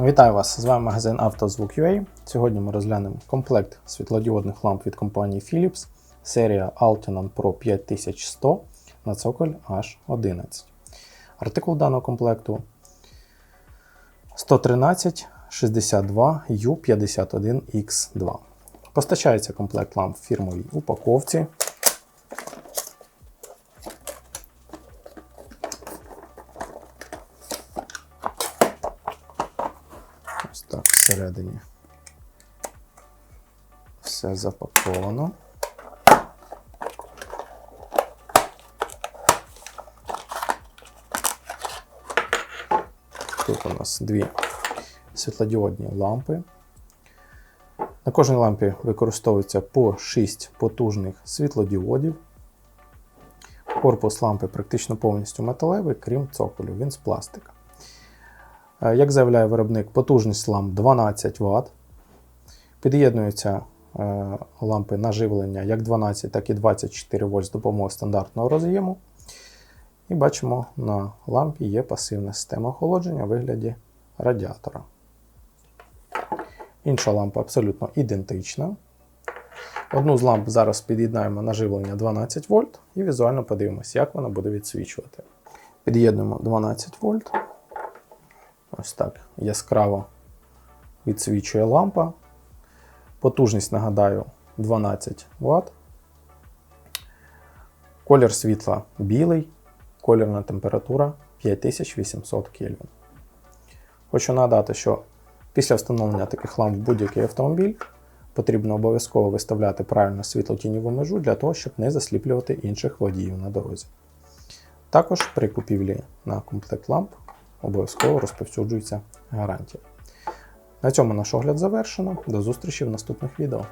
Вітаю вас! З вами магазин «Автозвук.UA». Сьогодні ми розглянемо комплект світлодіодних ламп від компанії Philips, серія Altinon Pro 5100 на цоколь H11. Артикул даного комплекту 113 62 U51X2. Постачається комплект ламп в фірмовій упаковці. Ось так всередині все запаковано. Тут у нас дві світлодіодні лампи. На кожній лампі використовується по 6 потужних світлодіодів. Корпус лампи практично повністю металевий, крім цоколю, він з пластика. Е, Як заявляє виробник, потужність ламп 12 Вт. Під'єднуються е, лампи на живлення як 12, так і 24 вольт з допомогою стандартного роз'єму. І бачимо, на лампі є пасивна система охолодження у вигляді радіатора. Інша лампа абсолютно ідентична. Одну з ламп зараз під'єднаємо на живлення 12 вольт і візуально подивимося, як вона буде відсвічувати. Під'єднуємо 12 вольт. Ось так яскраво відсвічує лампа. Потужність, нагадаю, 12 Вт. Колір світла білий, колірна температура 5800 Кельвін. Хочу нагадати, що після встановлення таких ламп в будь-який автомобіль потрібно обов'язково виставляти правильно світло-тіньову межу для того, щоб не засліплювати інших водіїв на дорозі. Також при купівлі на комплект ламп обов'язково розповсюджується гарантія. На цьому наш огляд завершено. До зустрічі в наступних відео.